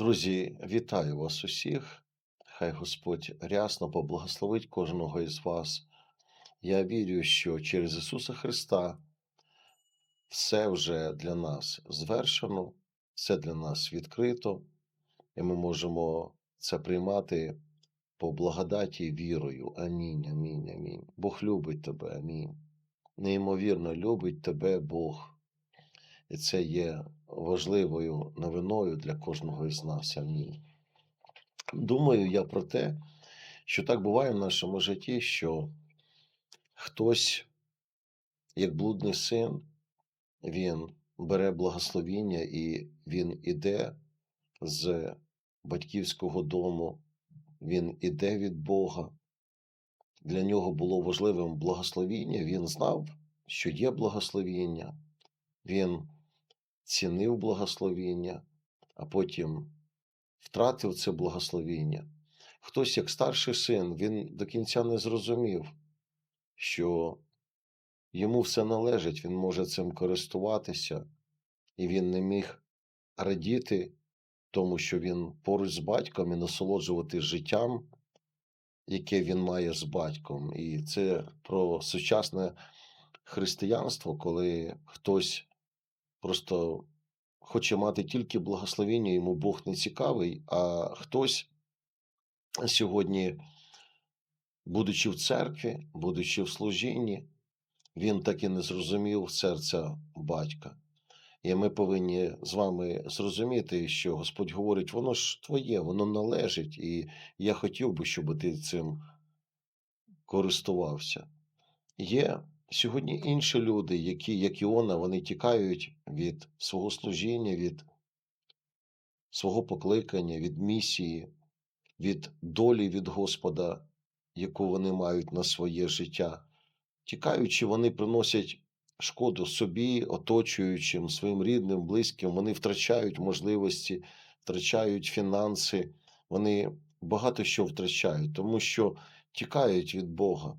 Друзі, вітаю вас усіх. Хай Господь рясно поблагословить кожного із вас. Я вірю, що через Ісуса Христа все вже для нас звершено, все для нас відкрито, і ми можемо це приймати по благодаті вірою. Амінь, амінь, амінь. Бог любить тебе, амінь. Неймовірно любить тебе Бог. І це є важливою новиною для кожного із нас. Амінь. Думаю я про те, що так буває в нашому житті, що хтось, як блудний син, він бере благословіння і він іде з батьківського дому, він іде від Бога. Для нього було важливим благословіння, він знав, що є благословіння, він цінив благословіння, а потім втратив це благословіння. Хтось, як старший син, він до кінця не зрозумів, що йому все належить, він може цим користуватися, і він не міг радіти тому, що він поруч з батьком і насолоджувати життям, яке він має з батьком. І це про сучасне християнство, коли хтось просто хоче мати тільки благословіння, йому Бог не цікавий, а хтось сьогодні, будучи в церкві, будучи в служінні, він так і не зрозумів серця батька. І ми повинні з вами зрозуміти, що Господь говорить, воно ж твоє, воно належить, і я хотів би, щоб ти цим користувався. Є сьогодні інші люди, які, як Іона, вони тікають від свого служіння, від свого покликання, від місії, від долі від Господа, яку вони мають на своє життя. Тікаючи, вони приносять шкоду собі, оточуючим, своїм рідним, близьким, вони втрачають можливості, втрачають фінанси, вони багато що втрачають, тому що тікають від Бога,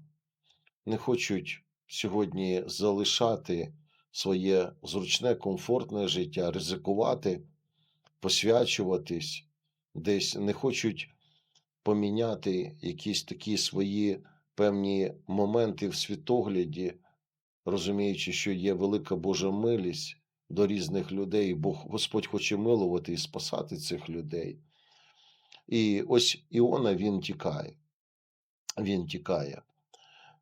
не хочуть сьогодні залишати своє зручне, комфортне життя, ризикувати, посвячуватись, десь не хочуть поміняти якісь такі свої певні моменти в світогляді, розуміючи, що є велика Божа милість до різних людей, Бог Господь хоче милувати і спасати цих людей. І ось Іона він тікає. Він тікає.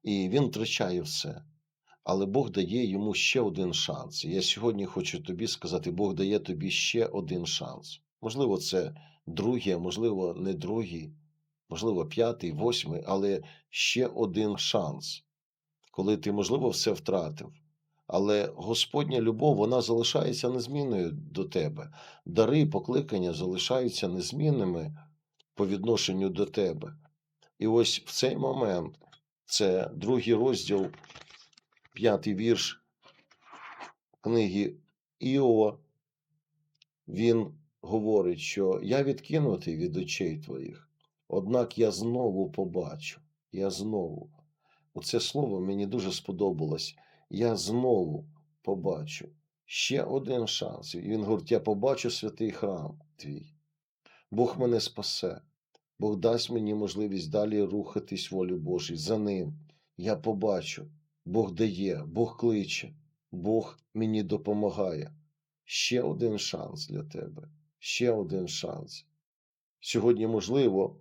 І він втрачає все. Але Бог дає йому ще один шанс. Я сьогодні хочу тобі сказати: Бог дає тобі ще один шанс. Можливо, це другий, можливо, не другий, можливо, п'ятий, восьмий, але ще один шанс, коли ти, можливо, все втратив. Але Господня любов, вона залишається незмінною до тебе. Дари, покликання залишаються незмінними по відношенню до тебе. І ось в цей момент це другий розділ, п'ятий вірш книги Іова. Він говорить, що я відкинутий від очей твоїх, однак я знову побачу. Я знову. Оце слово мені дуже сподобалось. Я знову побачу. Ще один шанс. І він говорить: я побачу святий храм твій. Бог мене спасе. Бог дасть мені можливість далі рухатись волі Божій. За ним я побачу, Бог дає, Бог кличе, Бог мені допомагає. Ще один шанс для тебе, ще один шанс. Сьогодні, можливо,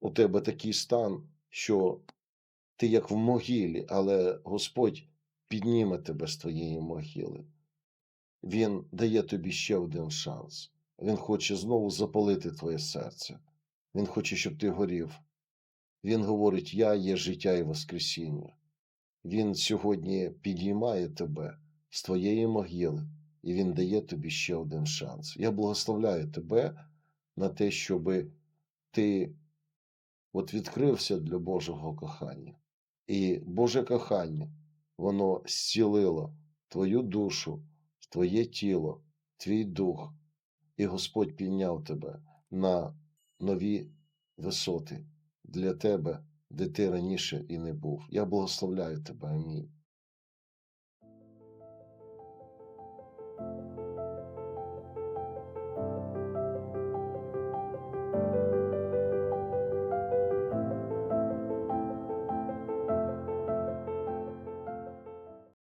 у тебе такий стан, що ти як в могилі, але Господь підніме тебе з твоєї могили. Він дає тобі ще один шанс. Він хоче знову запалити твоє серце. Він хоче, щоб ти горів. Він говорить: Я є життя і Воскресіння. Він сьогодні підіймає тебе з твоєї могили, і Він дає тобі ще один шанс. Я благословляю тебе на те, щоб ти от відкрився для Божого кохання. І Боже кохання, воно зцілило твою душу, твоє тіло, твій дух, і Господь підняв тебе на нові висоти для тебе, де ти раніше і не був. Я благословляю тебе. Амінь.